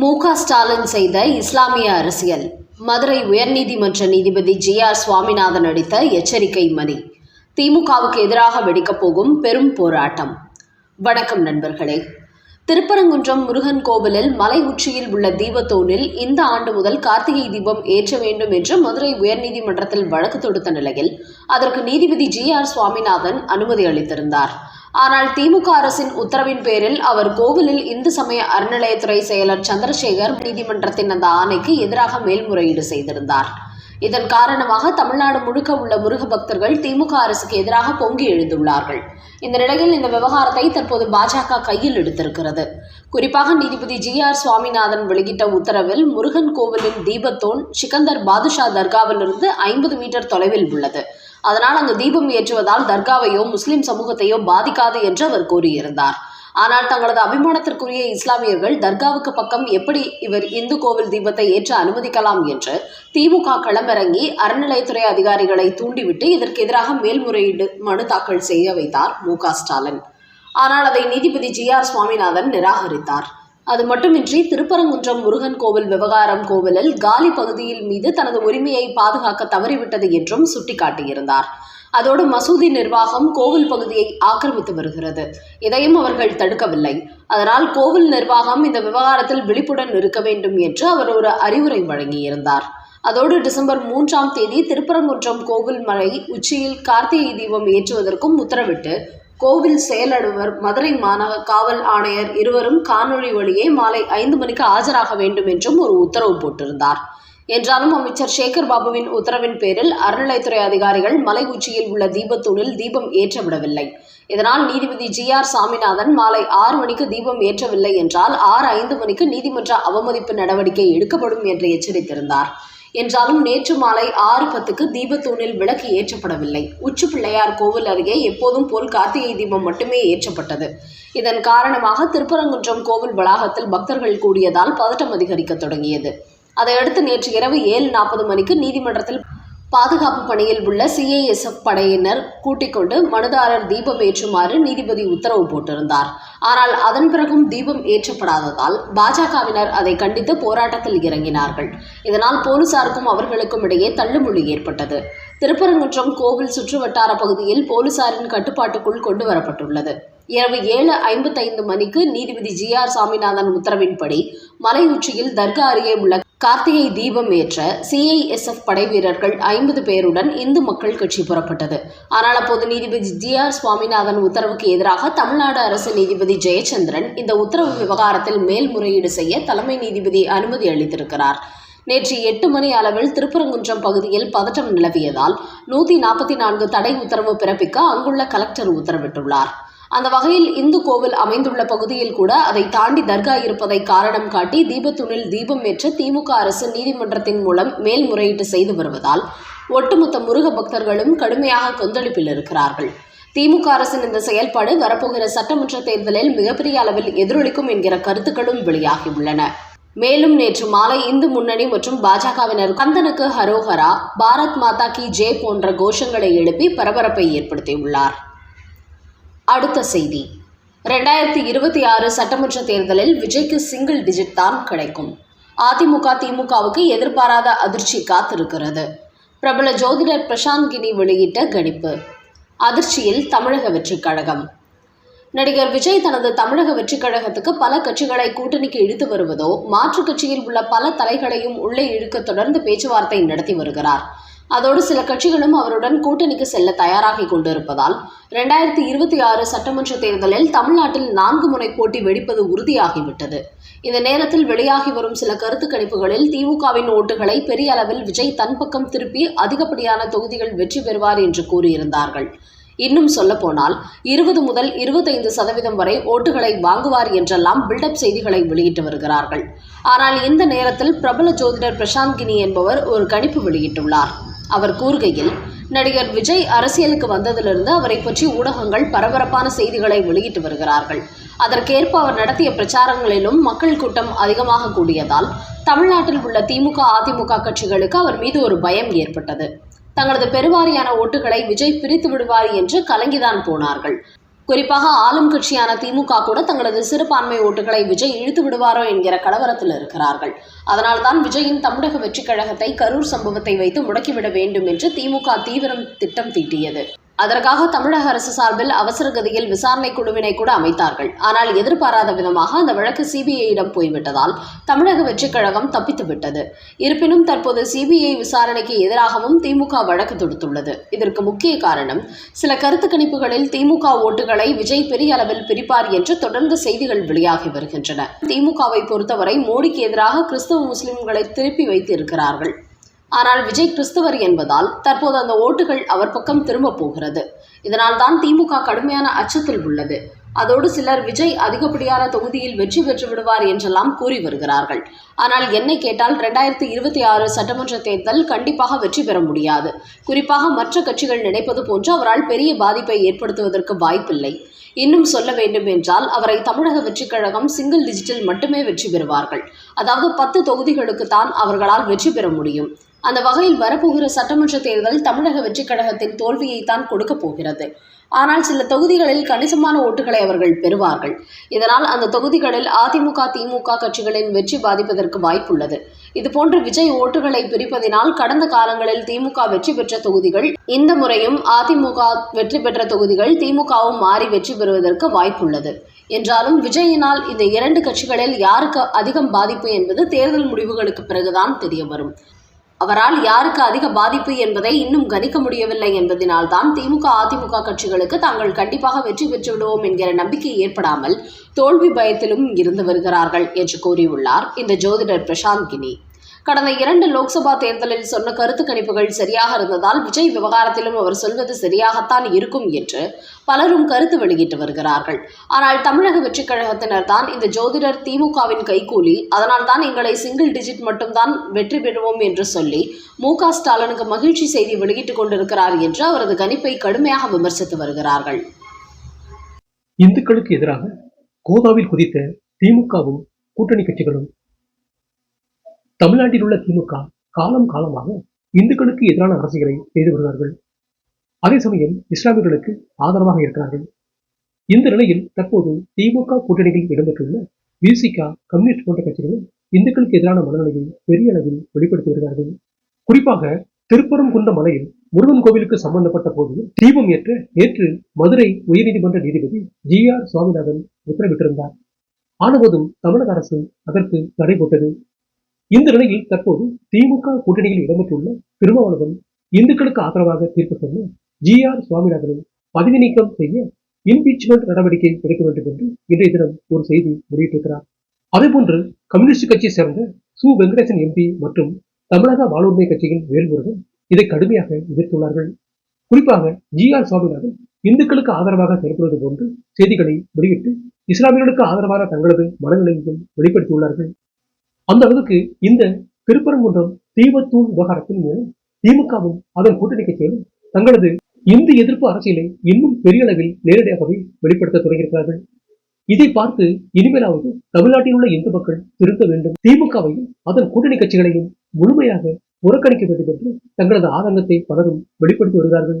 மு க ஸ்டாலின் செய்த இஸ்லாமிய அரசியல். மதுரை உயர்நீதிமன்ற நீதிபதி ஜி ஆர் சுவாமிநாதன் அளித்த எச்சரிக்கை மணி திமுகவுக்கு எதிராக வெடிக்கப் போகும் பெரும் போராட்டம். வணக்கம் நண்பர்களே. திருப்பரங்குன்றம் முருகன் கோவிலில் மலை உச்சியில் உள்ள தீபத்தூணில் இந்த ஆண்டு முதல் கார்த்திகை தீபம் ஏற்ற வேண்டும் என்று மதுரை உயர்நீதிமன்றத்தில் வழக்கு தொடுத்த நிலையில் அதற்கு நீதிபதி ஜி ஆர் சுவாமிநாதன் அனுமதி அளித்திருந்தார். ஆனால் திமுக அரசின் உத்தரவின் பேரில் அவர் கோவிலில் இந்து சமய அறநிலையத்துறை செயலர் சந்திரசேகர் நீதிமன்றத்தின் அந்த ஆணைக்கு எதிராக மேல்முறையீடு செய்திருந்தார். இதன் காரணமாக தமிழ்நாடு முழுக்க உள்ள முருக பக்தர்கள் திமுக அரசுக்கு எதிராக பொங்கி எழுந்துள்ளார்கள். இந்த நிலையில் இந்த விவகாரத்தை தற்போது பாஜக கையில் எடுத்திருக்கிறது. குறிப்பாக நீதிபதி ஜி ஆர் சுவாமிநாதன் வெளியிட்ட உத்தரவில் முருகன் கோவிலின் தீபத்தோன் சிக்கந்தர் பாதுஷா தர்காவிலிருந்து ஐம்பது மீட்டர் தொலைவில் உள்ளது. அதனால் அங்கு தீபம் ஏற்றுவதால் தர்காவையோ முஸ்லிம் சமூகத்தையோ பாதிக்காது என்று அவர் கூறியிருந்தார். ஆனால் தங்களது அபிமானத்திற்குரிய இஸ்லாமியர்கள் தர்காவுக்கு பக்கம் எப்படி இவர் இந்து கோவில் தீபத்தை ஏற்ற அனுமதிக்கலாம் என்று திமுக களமிறங்கி அறநிலையத்துறை அதிகாரிகளை தூண்டிவிட்டு இதற்கு எதிராக மேல்முறையீடு மனு தாக்கல் செய்ய வைத்தார் மு க ஸ்டாலின். ஆனால் அதை நீதிபதி ஜி ஆர் சுவாமிநாதன் நிராகரித்தார். அது மட்டுமின்றி திருப்பரங்குன்றம் முருகன் கோவில் விவகாரம் கோவிலில் காலி பகுதியில் மீது தனது உரிமையை பாதுகாக்க தவறிவிட்டது என்றும் சுட்டிக்காட்டியிருந்தார். அதோடு மசூதி நிர்வாகம் கோவில் பகுதியை ஆக்கிரமித்து வருகிறது. இதையும் அவர்கள் தடுக்கவில்லை. அதனால் கோவில் நிர்வாகம் இந்த விவகாரத்தில் விழிப்புடன் இருக்க வேண்டும் என்று அவர் ஒரு அறிவுரை வழங்கியிருந்தார். அதோடு டிசம்பர் மூன்றாம் தேதி திருப்பரங்குன்றம் கோவில் மலை உச்சியில் கார்த்திகை தீபம் ஏற்றுவதற்கும் உத்தரவிட்டு கோவில் செயலடுவர் மதுரை மாநகர காவல் ஆணையர் இருவரும் காணொளி வழியே மாலை ஐந்து மணிக்கு ஆஜராக வேண்டும் என்றும் ஒரு உத்தரவு போட்டிருந்தார். என்றாலும் அமைச்சர் சேகர் பாபுவின் உத்தரவின் பேரில் அறநிலைத்துறை அதிகாரிகள் மலை உச்சியில் உள்ள தீபத்தூணில் தீபம் ஏற்றவிடவில்லை. இதனால் நீதிபதி ஜி ஆர் சாமிநாதன் மாலை ஆறு மணிக்கு தீபம் ஏற்றவில்லை என்றால் ஆறு ஐந்து மணிக்கு நீதிமன்ற அவமதிப்பு நடவடிக்கை எடுக்கப்படும் என்று எச்சரித்திருந்தார். என்றாலும் நேற்று மாலை ஆறு பத்துக்கு தீபத்தூணில் விளக்கு ஏற்றப்படவில்லை. உச்சி பிள்ளையார் கோவில் அருகே எப்போதும் போல் கார்த்திகை தீபம் மட்டுமே ஏற்றப்பட்டது. இதன் காரணமாக திருப்பரங்குன்றம் கோவில் வளாகத்தில் பக்தர்கள் கூடியதால் பதட்டம் அதிகரிக்க தொடங்கியது. அதையடுத்து நேற்று இரவு ஏழு நாற்பது மணிக்கு நீதிமன்றத்தில் பாதுகாப்பு பணியில் உள்ள சிஐஎஸ்எஃப் படையினர் கூட்டிக் கொண்டு மனுதாரர் தீபம் ஏற்றுமாறு நீதிபதி உத்தரவு போட்டிருந்தார். ஆனால் அதன் பிறகும் தீபம் ஏற்றப்படாததால் பாஜகவினர் அதை கண்டித்து போராட்டத்தில் இறங்கினார்கள். இதனால் போலீசாருக்கும் அவர்களுக்கும் இடையே தள்ளுமுள்ளி ஏற்பட்டது. திருப்பரங்குன்றம் கோவில் சுற்றுவட்டார பகுதியில் போலீசாரின் கட்டுப்பாட்டுக்குள் கொண்டு வரப்பட்டுள்ளது இரவு ஏழு ஐம்பத்தைந்து மணிக்கு நீதிபதி ஜி ஆர் சாமிநாதன் உத்தரவின்படி மலை உச்சியில் தர்கா அருகே உள்ள கார்த்திகை தீபம் ஏற்ற சிஐஎஸ்எஃப் படை வீரர்கள் ஐம்பது பேருடன் இந்து மக்கள் கட்சி புறப்பட்டது. ஆனால் அப்போது நீதிபதி ஜி ஆர் சுவாமிநாதன் உத்தரவுக்கு எதிராக தமிழ்நாடு அரசு நீதிபதி ஜெயச்சந்திரன் இந்த உத்தரவு விவகாரத்தில் மேல்முறையீடு செய்ய தலைமை நீதிபதி அனுமதி அளித்திருக்கிறார். நேற்று எட்டு மணி அளவில் திருப்பரங்குன்றம் பகுதியில் பதற்றம் நிலவியதால் நூற்றி நாற்பத்தி நான்கு தடை உத்தரவு பிறப்பிக்க அங்குள்ள கலெக்டர் உத்தரவிட்டுள்ளார். அந்த வகையில் இந்து கோவில் அமைந்துள்ள பகுதியில் கூட அதை தாண்டி தர்கா இருப்பதை காரணம் காட்டி தீபத்துணில் தீபம் ஏற்ற திமுக அரசு நீதிமன்றத்தின் மூலம் மேல்முறையீட்டு செய்து வருவதால் ஒட்டுமொத்த முருக பக்தர்களும் கடுமையாக கொந்தளிப்பில் இருக்கிறார்கள். திமுக அரசின் இந்த செயல்பாடு வரப்போகிற சட்டமன்ற தேர்தலில் மிகப்பெரிய அளவில் எதிரொலிக்கும் என்கிற கருத்துக்களும் வெளியாகியுள்ளன. மேலும் நேற்று மாலை இந்து முன்னணி மற்றும் பாஜகவினர் கந்தனுக்கு ஹரோஹரா பாரத் மாதா கி ஜே போன்ற கோஷங்களை எழுப்பி பரபரப்பை ஏற்படுத்தியுள்ளார். அடுத்த செய்தி. ரெண்டாயிரத்தி இருபத்தி ஆறு சட்டமன்ற தேர்தலில் விஜய்க்கு சிங்கிள் டிஜிட் தான் கிடைக்கும். அதிமுக திமுகவுக்கு எதிர்பாராத அதிர்ச்சி காத்திருக்கிறது. பிரபல ஜோதிடர் பிரசாந்த் கினி வெளியிட்ட கணிப்பு. அதிர்ச்சியில் தமிழக வெற்றிக் கழகம். நடிகர் விஜய் தனது தமிழக வெற்றிக் கழகத்துக்கு பல கட்சிகளை கூட்டணிக்கு இழுத்து வருவதோ மாற்றுக் கட்சியில் உள்ள பல தலைகளையும் உள்ளே இழுக்க தொடர்ந்து பேச்சுவார்த்தை நடத்தி வருகிறார். அதோடு சில கட்சிகளும் அவருடன் கூட்டணிக்கு செல்ல தயாராகி கொண்டிருப்பதால் இரண்டாயிரத்தி இருபத்தி ஆறு சட்டமன்ற தேர்தலில் தமிழ்நாட்டில் நான்கு முறை போட்டி வெடிப்பது உறுதியாகிவிட்டது. இந்த நேரத்தில் வெளியாகி வரும் சில கருத்து கணிப்புகளில் திமுகவின் ஓட்டுகளை பெரிய அளவில் விஜய் தன் பக்கம் திருப்பி அதிகப்படியான தொகுதிகள் வெற்றி பெறுவார் என்று கூறியிருந்தார்கள். இன்னும் சொல்லப்போனால் இருபது முதல் இருபத்தைந்து சதவீதம் வரை ஓட்டுகளை வாங்குவார் என்றெல்லாம் பில்டப் செய்திகளை வெளியிட்டு வருகிறார்கள். ஆனால் இந்த நேரத்தில் பிரபல ஜோதிடர் பிரசாந்த் கினி என்பவர் ஒரு கணிப்பு வெளியிட்டுள்ளார். அவர் கூறுகையில் நடிகர் விஜய் அரசியலுக்கு வந்ததிலிருந்து அவரை பற்றி ஊடகங்கள் பரபரப்பான செய்திகளை வெளியிட்டு வருகிறார்கள். அதற்கேற்ப அவர் நடத்திய பிரச்சாரங்களிலும் மக்கள் கூட்டம் அதிகமாக கூடியதால் தமிழ்நாட்டில் உள்ள திமுக அதிமுக கட்சிகளுக்கு அவர் மீது ஒரு பயம் ஏற்பட்டது. தங்களது பெருவாரியான ஓட்டுகளை விஜய் பிரித்து விடுவார் என்று கலங்கிதான் போனார்கள். குறிப்பாக ஆளும் கட்சியான திமுக கூட தங்களது சிறுபான்மை ஓட்டுகளை விஜய் இழுத்து விடுவாரோ என்கிற கலவரத்தில் இருக்கிறார்கள். அதனால்தான் விஜயின் தமிழக வெற்றிக் கழகத்தை கரூர் சம்பவத்தை வைத்து முடக்கிவிட வேண்டும் என்று திமுக தீவிரம் திட்டம் தீட்டியது. அதற்காக தமிழக அரசு சார்பில் அவசர கதியில் விசாரணை குழுவினை கூட அமைத்தார்கள். ஆனால் எதிர்பாராத விதமாக அந்த வழக்கு சிபிஐயிடம் போய்விட்டதால் தமிழக வெற்றிக் கழகம் தப்பித்துவிட்டது. இருப்பினும் தற்போது சிபிஐ விசாரணைக்கு எதிராகவும் திமுக வழக்கு தொடுத்துள்ளது. இதற்கு முக்கிய காரணம் சில கருத்து கணிப்புகளில் திமுக ஓட்டுகளை விஜய் பெரிய அளவில் பிரிப்பார் என்று தொடர்ந்து செய்திகள் வெளியாகி வருகின்றன. திமுகவை பொறுத்தவரை மோடிக்கு எதிராக கிறிஸ்தவ முஸ்லிம்களை திருப்பி வைத்து இருக்கிறார்கள் ஆனால் விஜய் கிறிஸ்துவர் என்பதால் தற்போது அந்த ஓட்டுகள் அவர் பக்கம் திரும்ப போகிறது. இதனால் தான் திமுக கடுமையான அச்சத்தில் உள்ளது. அதோடு சிலர் விஜய் அதிகப்படியான தொகுதியில் வெற்றி பெற்று விடுவார் என்றெல்லாம் கூறி வருகிறார்கள். ஆனால் என்னை கேட்டால் இரண்டாயிரத்தி இருபத்தி ஆறு சட்டமன்ற தேர்தல் கண்டிப்பாக வெற்றி பெற முடியாது. குறிப்பாக மற்ற கட்சிகள் நினைப்பது போன்று அவரால் பெரிய பாதிப்பை ஏற்படுத்துவதற்கு வாய்ப்பில்லை. இன்னும் சொல்ல வேண்டும் என்றால் அவரை தமிழக வெற்றிக் கழகம் சிங்கிள் டிஜிட்டில் மட்டுமே வெற்றி பெறுவார்கள். அதாவது பத்து தொகுதிகளுக்கு தான் அவர்களால் வெற்றி பெற முடியும். அந்த வகையில் வரப்போகிற சட்டமன்ற தேர்தல் தமிழக வெற்றிக் கழகத்தின் தோல்வியைத்தான் கொடுக்கப் போகிறது. ஆனால் சில தொகுதிகளில் கணிசமான ஓட்டுகளை அவர்கள் பெறுவார்கள். இதனால் அந்த தொகுதிகளில் அதிமுக திமுக கட்சிகளின் வெற்றி பாதிப்பதற்கு வாய்ப்புள்ளது. இதுபோன்று விஜய் ஓட்டுகளை பிரிப்பதினால் கடந்த காலங்களில் திமுக வெற்றி பெற்ற தொகுதிகள் இந்த முறையும் அதிமுக வெற்றி பெற்ற தொகுதிகள் திமுகவும் மாறி வெற்றி பெறுவதற்கு வாய்ப்புள்ளது. என்றாலும் விஜயினால் இந்த இரண்டு கட்சிகளில் யாருக்கு அதிகம் பாதிப்பு என்பது தேர்தல் முடிவுகளுக்கு பிறகுதான் தெரிய வரும். அவரால் யாருக்கு அதிக பாதிப்பு என்பதை இன்னும் கணிக்க முடியவில்லை என்பதனால்தான் திமுக அதிமுக கட்சிகளுக்கு தாங்கள் கண்டிப்பாக வெற்றி பெற்றுவிடுவோம் என்கிற நம்பிக்கை ஏற்படாமல் தோல்வி பயத்திலும் இருந்து வருகிறார்கள் என்று கூறியுள்ளார் இந்த ஜோதிடர் பிரசாந்த் கினி. கடந்த இரண்டு லோக்சபா தேர்தலில் சொன்ன கருத்து கணிப்புகள் சரியாக இருந்ததால் விஜய் விவகாரத்திலும் அவர் சொல்வது சரியாகத்தான் இருக்கும் என்று பலரும் கருத்து வெளியிட்டு வருகிறார்கள். ஆனால் தமிழக வெற்றிக் கழகத்தினர் தான் இந்த ஜோதிடர் திமுகவின் கைகூலி. அதனால் தான் எங்களை சிங்கிள் டிஜிட் மட்டும்தான் வெற்றி பெறுவோம் என்று சொல்லி மு க ஸ்டாலினுக்கு மகிழ்ச்சி செய்தி வெளியிட்டுக் கொண்டிருக்கிறார் என்று அவரது கணிப்பை கடுமையாக விமர்சித்து வருகிறார்கள். இந்துக்களுக்கு எதிராக கோதாவில் குதித்த திமுகவும் கூட்டணி கட்சிகளும் தமிழ்நாட்டில் உள்ள திமுக காலம் காலமாக இந்துக்களுக்கு எதிரான அரசியலை செய்து வருகிறார்கள். அதே சமயம் இஸ்லாமியர்களுக்கு ஆதரவாக இருக்கிறார்கள். இந்த நிலையில் தற்போது திமுக கூட்டணியில் இடம்பெற்றுள்ள விசிகா கம்யூனிஸ்ட் போன்ற கட்சிகளும் இந்துக்களுக்கு எதிரான மனநிலையை பெரிய அளவில் வெளிப்படுத்தி வருகிறார்கள். குறிப்பாக திருப்பரங்குன்ற மலையில் முருகன் கோவிலுக்கு சம்பந்தப்பட்ட போது தீபம் ஏற்ற நேற்று மதுரை உயர்நீதிமன்ற நீதிபதி ஜி ஆர் சுவாமிநாதன் உத்தரவிட்டிருந்தார். ஆனபோதும் தமிழக அரசு அதற்கு தடை போட்டது. இந்த நிலையில் தற்போது திமுக கூட்டணியில் இடம்பெற்றுள்ள திருமாவளவன் இந்துக்களுக்கு ஆதரவாக தீர்ப்பு சொன்ன ஜி ஆர் சுவாமிநாதனை பதவி நீக்கம் செய்ய இம்பீச்மெண்ட் நடவடிக்கை எடுக்க வேண்டும் என்று இன்றைய தினம் ஒரு செய்தி வெளியிட்டிருக்கிறார். அதேபோன்று கம்யூனிஸ்ட் கட்சியை சேர்ந்த சு. வெங்கடேசன் எம்பி மற்றும் தமிழக வாழ்வுரிமை கட்சியின் வேல்முருகன் இதை கடுமையாக எதிர்த்துள்ளார்கள். குறிப்பாக ஜி ஆர் சுவாமிநாதன் இந்துக்களுக்கு ஆதரவாக செயல்படுவது போன்று செய்திகளை வெளியிட்டு இஸ்லாமியர்களுக்கு ஆதரவான தங்களது மனநிலையையும் வெளிப்படுத்தியுள்ளார்கள். அந்த அளவுக்கு இந்த திருப்பரங்குன்றம் தீபத்தூண் விவகாரத்தின் மூலம் திமுகவும் அதன் கூட்டணி கட்சிகளும் தங்களது இந்து எதிர்ப்பு அரசியலை இன்னும் பெரிய அளவில் நேரடியாகவே வெளிப்படுத்த தொடங்கியிருக்கிறார்கள். இதை பார்த்து இனிமேலாவது தமிழ்நாட்டில் உள்ள இந்து மக்கள் திருத்த வேண்டும். திமுகவையும் அதன் கூட்டணி கட்சிகளையும் முழுமையாக புறக்கணிக்க வேண்டும் என்று தங்களது ஆதங்கத்தை பலரும் வெளிப்படுத்தி வருகிறார்கள்.